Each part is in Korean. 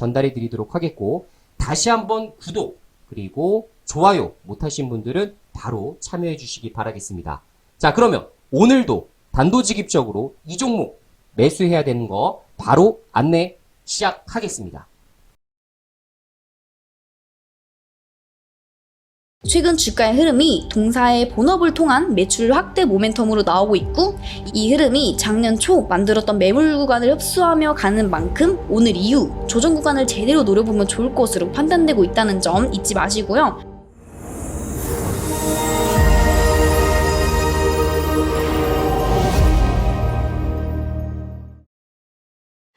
전달해 드리도록 하겠고 다시 한번 구독 그리고 좋아요 못하신 분들은 바로 참여해 주시기 바라겠습니다. 자 그러면 오늘도 단도직입적으로 이 종목 매수해야 되는 거 바로 안내 시작하겠습니다. 최근 주가의 흐름이 동사의 본업을 통한 매출 확대 모멘텀으로 나오고 있고 이 흐름이 작년 초 만들었던 매물 구간을 흡수하며 가는 만큼 오늘 이후 조정 구간을 제대로 노려보면 좋을 것으로 판단되고 있다는 점 잊지 마시고요.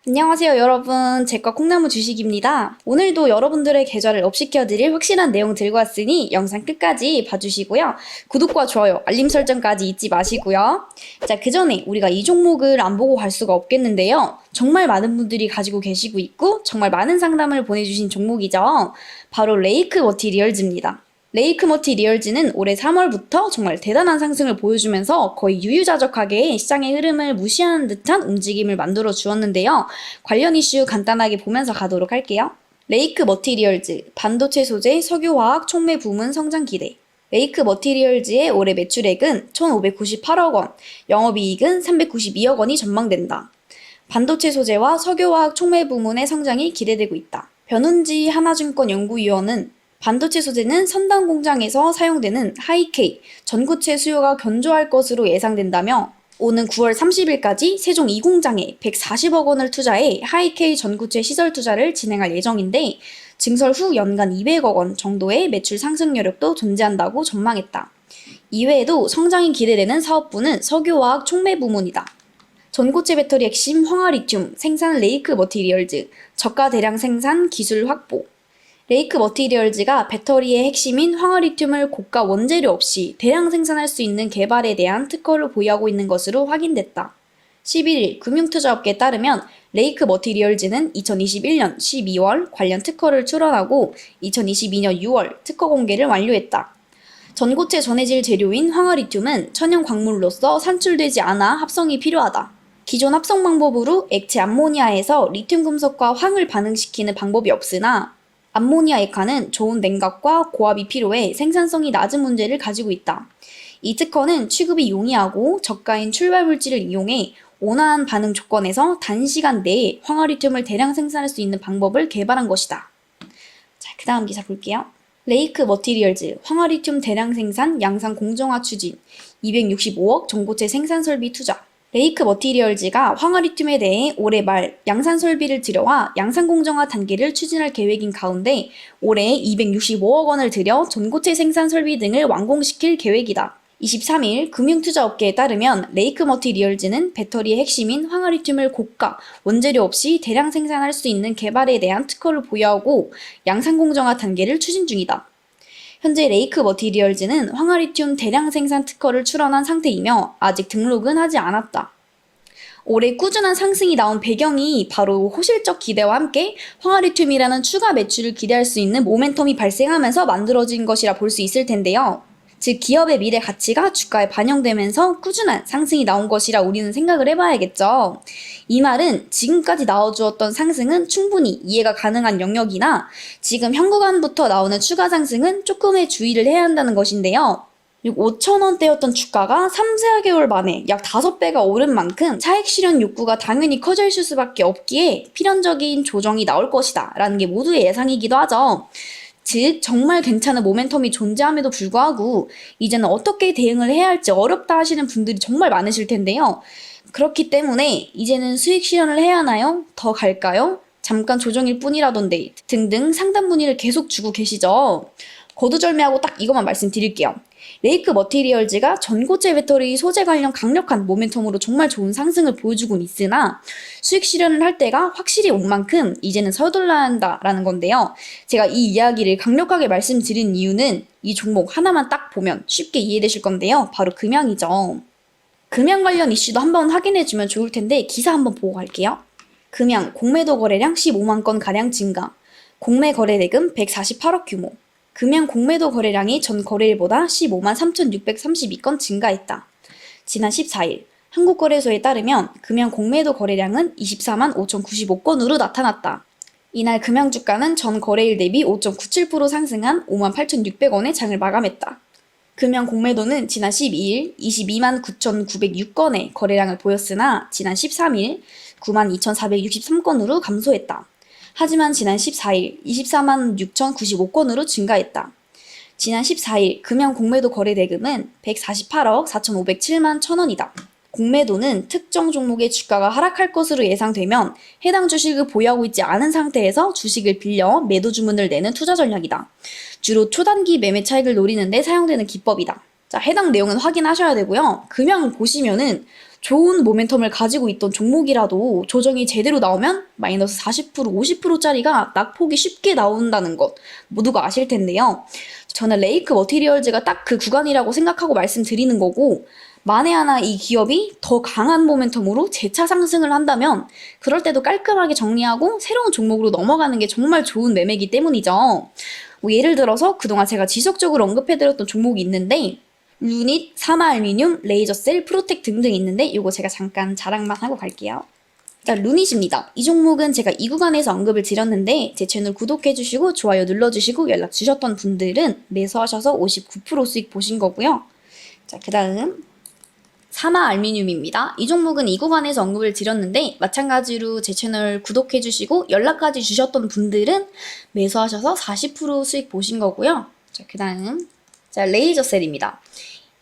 안녕하세요 여러분. 제과 콩나무 주식입니다. 오늘도 여러분들의 계좌를 업시켜드릴 확실한 내용 들고 왔으니 영상 끝까지 봐주시고요. 구독과 좋아요 알림 설정까지 잊지 마시고요. 자그 전에 우리가 이 종목을 안 보고 갈 수가 없겠는데요. 정말 많은 분들이 가지고 계시고 있고 정말 많은 상담을 보내주신 종목이죠. 바로 레이크 머티리얼즈입니다 레이크 머티 리얼즈는 올해 3월부터 정말 대단한 상승을 보여주면서 거의 유유자적하게 시장의 흐름을 무시하는 듯한 움직임을 만들어 주었는데요. 관련 이슈 간단하게 보면서 가도록 할게요. 레이크 머티리얼즈, 반도체 소재, 석유화학, 촉매 부문 성장 기대. 레이크 머티리얼즈의 올해 매출액은 1,598억 원, 영업이익은 392억 원이 전망된다. 반도체 소재와 석유화학 촉매 부문의 성장이 기대되고 있다. 변운지 하나증권 연구위원은 반도체 소재는 선단 공장에서 사용되는 하이케이, 전구체 수요가 견조할 것으로 예상된다며 오는 9월 30일까지 세종 2공장에 140억 원을 투자해 하이케이 전구체 시설 투자를 진행할 예정인데 증설 후 연간 200억 원 정도의 매출 상승 여력도 존재한다고 전망했다. 이외에도 성장이 기대되는 사업부는 석유화학 촉매 부문이다. 전고체 배터리 핵심 황화리튬 생산 레이크 머티리얼즈 저가 대량 생산 기술 확보 레이크 머티리얼즈가 배터리의 핵심인 황화리튬을 고가 원재료 없이 대량 생산할 수 있는 개발에 대한 특허를 보유하고 있는 것으로 확인됐다. 11일 금융투자업계에 따르면 레이크 머티리얼즈는 2021년 12월 관련 특허를 출원하고 2022년 6월 특허 공개를 완료했다. 전고체 전해질 재료인 황화리튬은 천연 광물로서 산출되지 않아 합성이 필요하다. 기존 합성 방법으로 액체 암모니아에서 리튬 금속과 황을 반응시키는 방법이 없으나 암모니아 액화는 좋은 냉각과 고압이 필요해 생산성이 낮은 문제를 가지고 있다. 이 특허는 취급이 용이하고 저가인 출발 물질을 이용해 온화한 반응 조건에서 단시간 내에 황화리튬을 대량 생산할 수 있는 방법을 개발한 것이다. 자, 그 다음 기사 볼게요. 레이크 머티리얼즈 황화리튬 대량 생산 양산 공정화 추진 265억 전고체 생산 설비 투자 레이크 머티리얼즈가 황화리튬에 대해 올해 말 양산 설비를 들여와 양산 공정화 단계를 추진할 계획인 가운데 올해 265억 원을 들여 전고체 생산 설비 등을 완공시킬 계획이다. 23일 금융투자업계에 따르면 레이크 머티리얼즈는 배터리의 핵심인 황화리튬을 고가, 원재료 없이 대량 생산할 수 있는 개발에 대한 특허를 보유하고 양산 공정화 단계를 추진 중이다. 현재 레이크 머티리얼즈는 황화리튬 대량 생산 특허를 출원한 상태이며 아직 등록은 하지 않았다. 올해 꾸준한 상승이 나온 배경이 바로 호실적 기대와 함께 황화리튬이라는 추가 매출을 기대할 수 있는 모멘텀이 발생하면서 만들어진 것이라 볼 수 있을 텐데요. 즉 기업의 미래 가치가 주가에 반영되면서 꾸준한 상승이 나온 것이라 우리는 생각을 해봐야겠죠. 이 말은 지금까지 나와주었던 상승은 충분히 이해가 가능한 영역이나 지금 현 구간부터 나오는 추가 상승은 조금의 주의를 해야 한다는 것인데요. 5천원대였던 주가가 3, 4개월 만에 약 5배가 오른 만큼 차익 실현 욕구가 당연히 커져 있을 수밖에 없기에 필연적인 조정이 나올 것이다 라는 게 모두의 예상이기도 하죠. 즉 정말 괜찮은 모멘텀이 존재함에도 불구하고 이제는 어떻게 대응을 해야 할지 어렵다 하시는 분들이 정말 많으실 텐데요. 그렇기 때문에 이제는 수익 실현을 해야 하나요? 더 갈까요? 잠깐 조정일 뿐이라던데 등등 상담 문의를 계속 주고 계시죠. 거두절미하고 딱 이것만 말씀드릴게요. 레이크 머티리얼즈가 전고체 배터리 소재 관련 강력한 모멘텀으로 정말 좋은 상승을 보여주고 있으나 수익 실현을 할 때가 확실히 온 만큼 이제는 서둘러야 한다라는 건데요. 제가 이 이야기를 강력하게 말씀드린 이유는 이 종목 하나만 딱 보면 쉽게 이해되실 건데요. 바로 금양이죠. 금양 관련 이슈도 한번 확인해주면 좋을 텐데 기사 한번 보고 갈게요. 금양 공매도 거래량 15만 건 가량 증가. 공매 거래 대금 148억 규모. 금양 공매도 거래량이 전 거래일보다 15만 3,632건 증가했다. 지난 14일 한국거래소에 따르면 금양 공매도 거래량은 24만 5,095건으로 나타났다. 이날 금양 주가는 전 거래일 대비 5.97% 상승한 5만 8,600원의 장을 마감했다. 금양 공매도는 지난 12일 22만 9,906건의 거래량을 보였으나 지난 13일 9만 2,463건으로 감소했다. 하지만 지난 14일 24만 6,095건으로 증가했다. 지난 14일 금양 공매도 거래 대금은 148억 4,507만 천원이다. 공매도는 특정 종목의 주가가 하락할 것으로 예상되면 해당 주식을 보유하고 있지 않은 상태에서 주식을 빌려 매도 주문을 내는 투자 전략이다. 주로 초단기 매매 차익을 노리는데 사용되는 기법이다. 자, 해당 내용은 확인하셔야 되고요. 금양 보시면은 좋은 모멘텀을 가지고 있던 종목이라도 조정이 제대로 나오면 마이너스 40% 50%짜리가 낙폭이 쉽게 나온다는 것 모두가 아실 텐데요. 저는 레이크 머티리얼즈가 딱 그 구간이라고 생각하고 말씀드리는 거고 만에 하나 이 기업이 더 강한 모멘텀으로 재차 상승을 한다면 그럴 때도 깔끔하게 정리하고 새로운 종목으로 넘어가는 게 정말 좋은 매매이기 때문이죠. 뭐 예를 들어서 그동안 제가 지속적으로 언급해드렸던 종목이 있는데 루닛, 사마알미늄, 레이저셀, 프로텍 등등 있는데 이거 제가 잠깐 자랑만 하고 갈게요. 자, 루닛입니다. 이 종목은 제가 이 구간에서 언급을 드렸는데 제 채널 구독해주시고 좋아요 눌러주시고 연락 주셨던 분들은 매수하셔서 59% 수익 보신 거고요. 자, 그 다음 사마 알미늄입니다. 이 종목은 이 구간에서 언급을 드렸는데 마찬가지로 제 채널 구독해주시고 연락까지 주셨던 분들은 매수하셔서 40% 수익 보신 거고요. 자, 그 다음 자, 레이저셀입니다.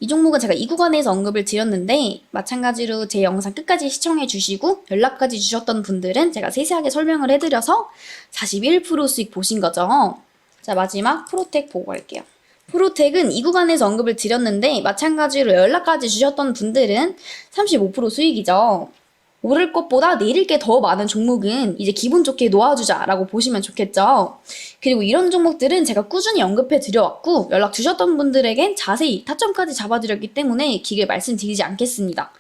이 종목은 제가 이 구간에서 언급을 드렸는데 마찬가지로 제 영상 끝까지 시청해 주시고 연락까지 주셨던 분들은 제가 세세하게 설명을 해드려서 41% 수익 보신 거죠. 자 마지막 프로텍 보고 갈게요. 프로텍은 이 구간에서 언급을 드렸는데 마찬가지로 연락까지 주셨던 분들은 35% 수익이죠. 오를 것보다 내릴 게 더 많은 종목은 이제 기분 좋게 놓아주자라고 보시면 좋겠죠. 그리고 이런 종목들은 제가 꾸준히 언급해 드려왔고 연락 주셨던 분들에겐 자세히 타점까지 잡아드렸기 때문에 길게 말씀드리지 않겠습니다.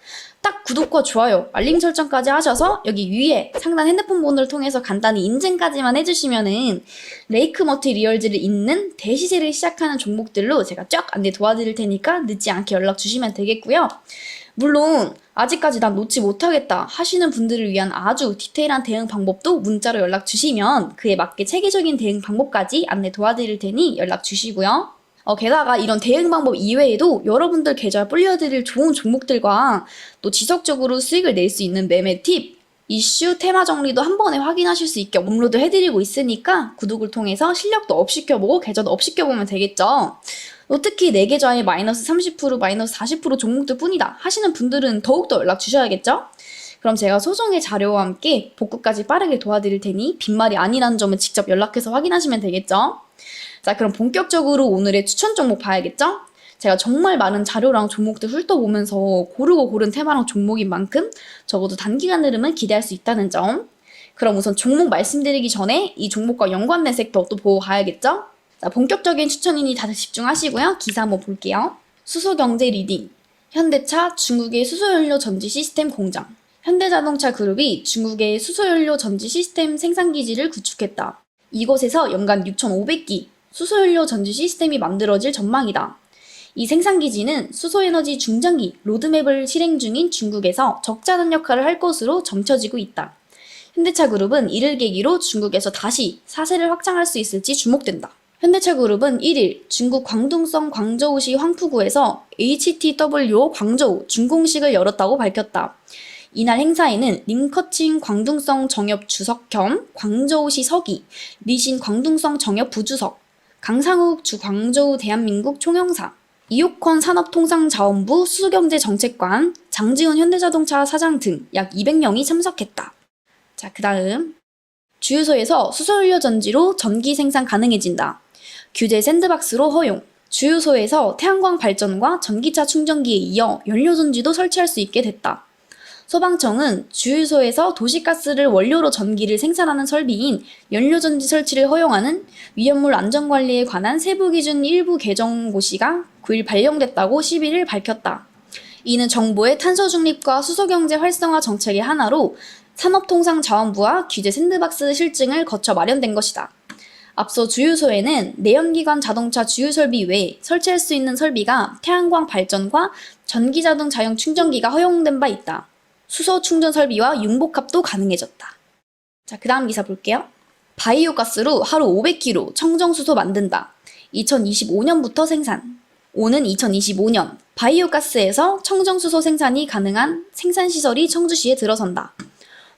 딱 구독과 좋아요, 알림 설정까지 하셔서 여기 위에 상단 핸드폰 번호를 통해서 간단히 인증까지만 해주시면은 레이크 머티리얼즈를 잇는 대시세를 시작하는 종목들로 제가 쫙 안내 도와드릴 테니까 늦지 않게 연락 주시면 되겠고요. 물론 아직까지 난 놓지 못하겠다 하시는 분들을 위한 아주 디테일한 대응 방법도 문자로 연락 주시면 그에 맞게 체계적인 대응 방법까지 안내 도와드릴 테니 연락 주시고요. 어, 게다가 이런 대응 방법 이외에도 여러분들 계좌 불려드릴 좋은 종목들과 또 지속적으로 수익을 낼 수 있는 매매 팁, 이슈, 테마 정리도 한 번에 확인하실 수 있게 업로드 해드리고 있으니까 구독을 통해서 실력도 업시켜보고 계좌도 업시켜보면 되겠죠. 또 특히 내 계좌에 마이너스 30% 마이너스 40% 종목들 뿐이다 하시는 분들은 더욱더 연락 주셔야겠죠? 그럼 제가 소정의 자료와 함께 복구까지 빠르게 도와드릴 테니 빈말이 아니라는 점은 직접 연락해서 확인하시면 되겠죠? 자 그럼 본격적으로 오늘의 추천 종목 봐야겠죠? 제가 정말 많은 자료랑 종목들 훑어보면서 고르고 고른 테마랑 종목인 만큼 적어도 단기간 흐름은 기대할 수 있다는 점. 그럼 우선 종목 말씀드리기 전에 이 종목과 연관된 섹터 또 보고 가야겠죠? 자, 본격적인 추천이니 다들 집중하시고요. 기사 한번 볼게요. 수소경제 리딩. 현대차 중국의 수소연료 전지 시스템 공장. 현대자동차 그룹이 중국의 수소연료 전지 시스템 생산기지를 구축했다. 이곳에서 연간 6,500기 수소연료 전지 시스템이 만들어질 전망이다. 이 생산기지는 수소에너지 중장기 로드맵을 실행 중인 중국에서 적자는 역할을 할 것으로 점쳐지고 있다. 현대차 그룹은 이를 계기로 중국에서 다시 사세를 확장할 수 있을지 주목된다. 현대차 그룹은 1일 중국 광둥성 광저우시 황푸구에서 HTW 광저우 준공식을 열었다고 밝혔다. 이날 행사에는 림커칭 광둥성 정협 주석 겸 광저우시 서기, 리신 광둥성 정협 부주석, 강상욱 주 광저우 대한민국 총영사, 이옥헌 산업통상자원부 수소경제정책관, 장지훈 현대자동차 사장 등 약 200명이 참석했다. 자, 그 다음. 주유소에서 수소연료 전지로 전기 생산 가능해진다. 규제 샌드박스로 허용. 주유소에서 태양광 발전과 전기차 충전기에 이어 연료 전지도 설치할 수 있게 됐다. 소방청은 주유소에서 도시가스를 원료로 전기를 생산하는 설비인 연료전지 설치를 허용하는 위험물 안전관리에 관한 세부 기준 일부 개정 고시가 9일 발령됐다고 11일 밝혔다. 이는 정부의 탄소 중립과 수소 경제 활성화 정책의 하나로 산업통상자원부와 규제 샌드박스 실증을 거쳐 마련된 것이다. 앞서 주유소에는 내연기관 자동차 주유 설비 외에 설치할 수 있는 설비가 태양광 발전과 전기자동 자용 충전기가 허용된 바 있다. 수소 충전 설비와 융복합도 가능해졌다. 자, 그 다음 기사 볼게요. 바이오 가스로 하루 500kg 청정수소 만든다. 2025년부터 생산. 오는 2025년 바이오 가스에서 청정수소 생산이 가능한 생산시설이 청주시에 들어선다.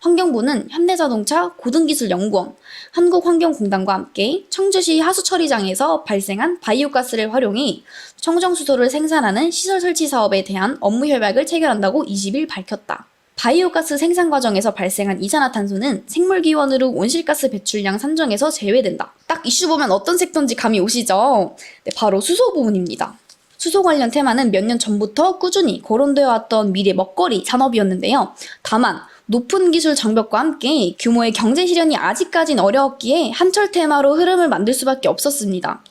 환경부는 현대자동차 고등기술연구원, 한국환경공단과 함께 청주시 하수처리장에서 발생한 바이오가스를 활용해 청정수소를 생산하는 시설 설치 사업에 대한 업무 협약을 체결한다고 20일 밝혔다. 바이오가스 생산 과정에서 발생한 이산화탄소는 생물기원으로 온실가스 배출량 산정에서 제외된다. 딱 이슈 보면 어떤 섹터인지 감이 오시죠? 네, 바로 수소 부문입니다. 수소 관련 테마는 몇 년 전부터 꾸준히 거론되어 왔던 미래 먹거리 산업이었는데요. 다만 높은 기술 장벽과 함께 규모의 경제 실현이 아직까진 어려웠기에 한철 테마로 흐름을 만들 수밖에 없었습니다.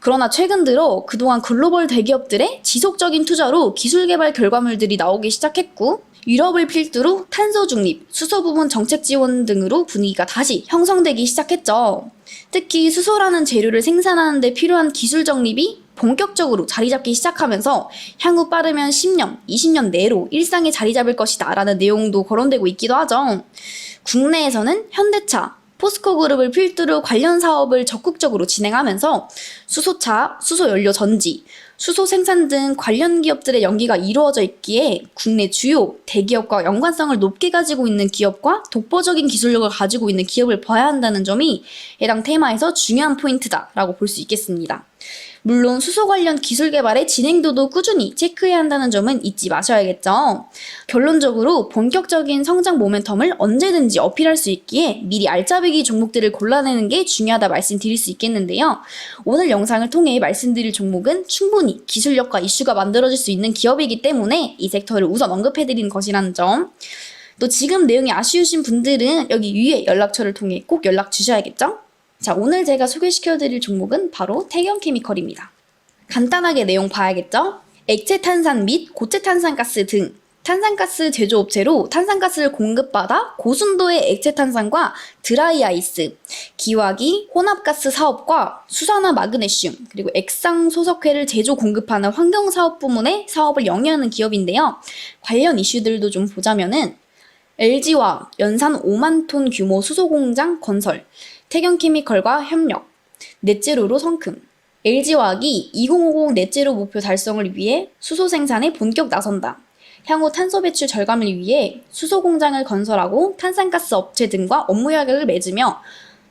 그러나 최근 들어 그동안 글로벌 대기업들의 지속적인 투자로 기술 개발 결과물들이 나오기 시작했고 유럽을 필두로 탄소 중립, 수소 부문 정책 지원 등으로 분위기가 다시 형성되기 시작했죠. 특히 수소라는 재료를 생산하는 데 필요한 기술 정립이 본격적으로 자리 잡기 시작하면서 향후 빠르면 10년, 20년 내로 일상에 자리 잡을 것이다 라는 내용도 거론되고 있기도 하죠. 국내에서는 현대차, 포스코 그룹을 필두로 관련 사업을 적극적으로 진행하면서 수소차, 수소연료 전지, 수소 생산 등 관련 기업들의 연기가 이루어져 있기에 국내 주요 대기업과 연관성을 높게 가지고 있는 기업과 독보적인 기술력을 가지고 있는 기업을 봐야 한다는 점이 해당 테마에서 중요한 포인트다라고 볼 수 있겠습니다. 물론 수소 관련 기술 개발의 진행도도 꾸준히 체크해야 한다는 점은 잊지 마셔야겠죠. 결론적으로 본격적인 성장 모멘텀을 언제든지 어필할 수 있기에 미리 알짜배기 종목들을 골라내는 게 중요하다 말씀드릴 수 있겠는데요. 오늘 영상을 통해 말씀드릴 종목은 충분히 기술력과 이슈가 만들어질 수 있는 기업이기 때문에 이 섹터를 우선 언급해드리는 것이라는 점. 또 지금 내용이 아쉬우신 분들은 여기 위에 연락처를 통해 꼭 연락 주셔야겠죠? 자, 오늘 제가 소개시켜드릴 종목은 바로 태경케미컬입니다. 간단하게 내용 봐야겠죠? 액체 탄산 및 고체 탄산가스 등 탄산가스 제조업체로 탄산가스를 공급받아 고순도의 액체 탄산과 드라이 아이스, 기화기, 혼합가스 사업과 수산화 마그네슘, 그리고 액상 소석회를 제조 공급하는 환경사업 부문의 사업을 영위하는 기업인데요. 관련 이슈들도 좀 보자면은 LG와 연산 5만 톤 규모 수소 공장 건설, 태경케미컬과 협력, 넷제로로 성큼, LG화학이 2050 넷제로 목표 달성을 위해 수소 생산에 본격 나선다. 향후 탄소 배출 절감을 위해 수소 공장을 건설하고 탄산가스 업체 등과 업무 협약을 맺으며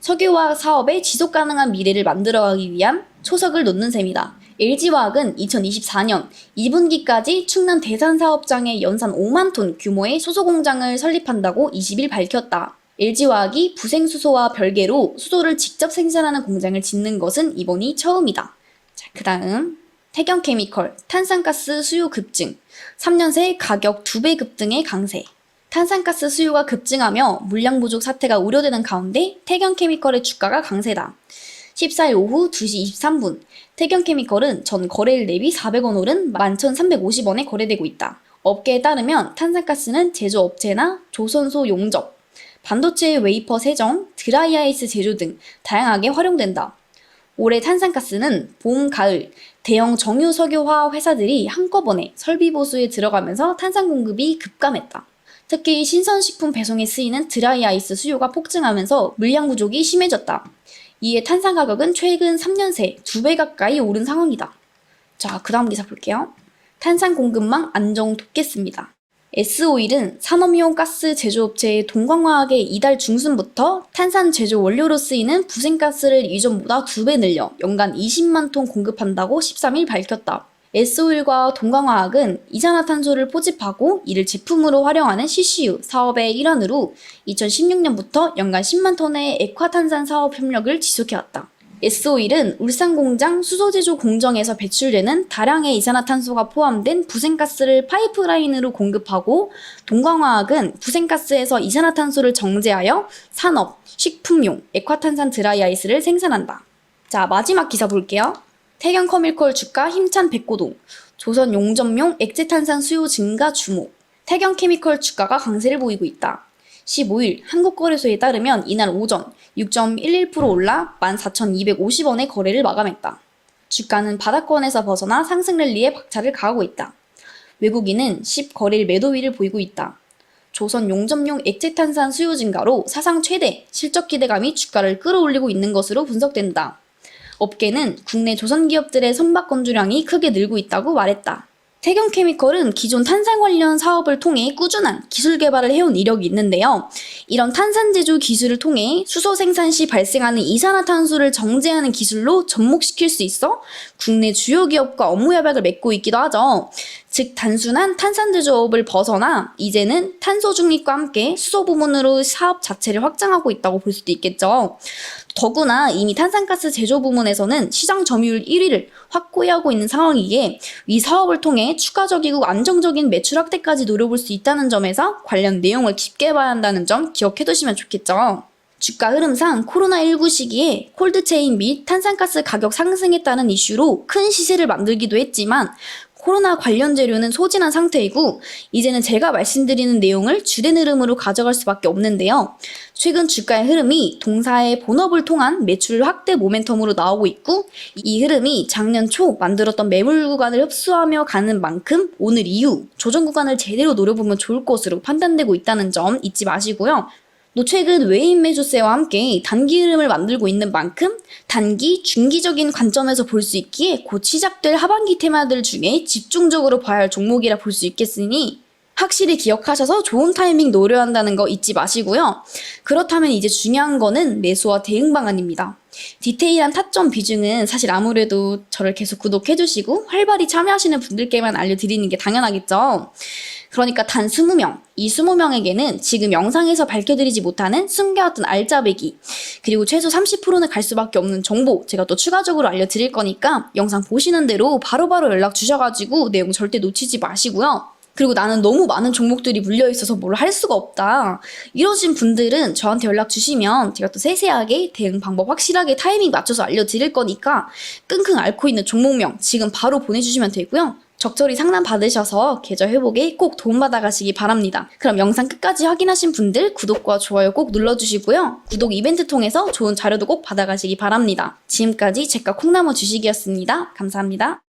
석유화학 사업의 지속 가능한 미래를 만들어가기 위한 초석을 놓는 셈이다. LG화학은 2024년 2분기까지 충남 대산 사업장에 연산 5만 톤 규모의 수소 공장을 설립한다고 20일 밝혔다. LG화학이 부생수소와 별개로 수소를 직접 생산하는 공장을 짓는 것은 이번이 처음이다. 자, 그 다음. 태경케미컬, 탄산가스 수요 급증, 3년 새 가격 2배 급등의 강세. 탄산가스 수요가 급증하며 물량 부족 사태가 우려되는 가운데 태경케미컬의 주가가 강세다. 14일 오후 2시 23분, 태경케미컬은 전 거래일 대비 400원 오른 11,350원에 거래되고 있다. 업계에 따르면 탄산가스는 제조업체나 조선소 용접, 반도체 웨이퍼 세정, 드라이 아이스 제조 등 다양하게 활용된다. 올해 탄산가스는 봄, 가을 대형 정유 석유화학 회사들이 한꺼번에 설비 보수에 들어가면서 탄산 공급이 급감했다. 특히 신선식품 배송에 쓰이는 드라이 아이스 수요가 폭증하면서 물량 부족이 심해졌다. 이에 탄산 가격은 최근 3년 새 2배 가까이 오른 상황이다. 자, 그 다음 기사 볼게요. 탄산 공급망 안정 돕겠습니다. S오일은 산업용 가스 제조업체의 동광화학의 이달 중순부터 탄산 제조 원료로 쓰이는 부생가스를 이전보다 2배 늘려 연간 20만 톤 공급한다고 13일 밝혔다. S오일과 동광화학은 이산화탄소를 포집하고 이를 제품으로 활용하는 CCU 사업의 일환으로 2016년부터 연간 10만 톤의 액화탄산 사업 협력을 지속해왔다. S오일은 울산 공장 수소 제조 공정에서 배출되는 다량의 이산화탄소가 포함된 부생가스를 파이프라인으로 공급하고 동광화학은 부생가스에서 이산화탄소를 정제하여 산업, 식품용, 액화탄산 드라이아이스를 생산한다. 자, 마지막 기사 볼게요. 태경 커밀콜 주가 힘찬 백고동, 조선 용접용 액체탄산 수요 증가 주목, 태경 케미컬 주가가 강세를 보이고 있다. 15일 한국거래소에 따르면 이날 오전 6.11% 올라 14,250원의 거래를 마감했다. 주가는 바닥권에서 벗어나 상승 랠리에 박차를 가하고 있다. 외국인은 10 거래일 매도위를 보이고 있다. 조선 용접용 액체탄산 수요 증가로 사상 최대 실적 기대감이 주가를 끌어올리고 있는 것으로 분석된다. 업계는 국내 조선 기업들의 선박 건조량이 크게 늘고 있다고 말했다. 태경케미컬은 기존 탄산 관련 사업을 통해 꾸준한 기술 개발을 해온 이력이 있는데요. 이런 탄산 제조 기술을 통해 수소 생산 시 발생하는 이산화탄소를 정제하는 기술로 접목시킬 수 있어 국내 주요 기업과 업무 협약을 맺고 있기도 하죠. 즉 단순한 탄산 제조업을 벗어나 이제는 탄소 중립과 함께 수소 부문으로 사업 자체를 확장하고 있다고 볼 수도 있겠죠. 더구나 이미 탄산가스 제조 부문에서는 시장 점유율 1위를 확고히 하고 있는 상황이기에 이 사업을 통해 추가적이고 안정적인 매출 확대까지 노려볼 수 있다는 점에서 관련 내용을 깊게 봐야 한다는 점 기억해 두시면 좋겠죠. 주가 흐름상 코로나19 시기에 콜드체인 및 탄산가스 가격 상승에 따른 이슈로 큰 시세를 만들기도 했지만 코로나 관련 재료는 소진한 상태이고 이제는 제가 말씀드리는 내용을 주된 흐름으로 가져갈 수밖에 없는데요. 최근 주가의 흐름이 동사의 본업을 통한 매출 확대 모멘텀으로 나오고 있고 이 흐름이 작년 초 만들었던 매물 구간을 흡수하며 가는 만큼 오늘 이후 조정 구간을 제대로 노려보면 좋을 것으로 판단되고 있다는 점 잊지 마시고요. 또 최근 외인 매수세와 함께 단기 흐름을 만들고 있는 만큼 단기, 중기적인 관점에서 볼 수 있기에 곧 시작될 하반기 테마들 중에 집중적으로 봐야 할 종목이라 볼 수 있겠으니 확실히 기억하셔서 좋은 타이밍 노려야 한다는 거 잊지 마시고요. 그렇다면 이제 중요한 거는 매수와 대응 방안입니다. 디테일한 타점 비중은 사실 아무래도 저를 계속 구독해주시고 활발히 참여하시는 분들께만 알려드리는 게 당연하겠죠. 그러니까 단 20명, 이 20명에게는 지금 영상에서 밝혀드리지 못하는 숨겨왔던 알짜배기, 그리고 최소 30%는 갈 수밖에 없는 정보 제가 또 추가적으로 알려드릴 거니까 영상 보시는 대로 바로 바로 연락 주셔가지고 내용 절대 놓치지 마시고요. 그리고 나는 너무 많은 종목들이 물려 있어서 뭘 할 수가 없다. 이러신 분들은 저한테 연락 주시면 제가 또 세세하게 대응 방법 확실하게 타이밍 맞춰서 알려드릴 거니까 끙끙 앓고 있는 종목명 지금 바로 보내주시면 되고요. 적절히 상담 받으셔서 계좌 회복에 꼭 도움받아 가시기 바랍니다. 그럼 영상 끝까지 확인하신 분들 구독과 좋아요 꼭 눌러주시고요. 구독 이벤트 통해서 좋은 자료도 꼭 받아가시기 바랍니다. 지금까지 제가 콩나무 주식이었습니다. 감사합니다.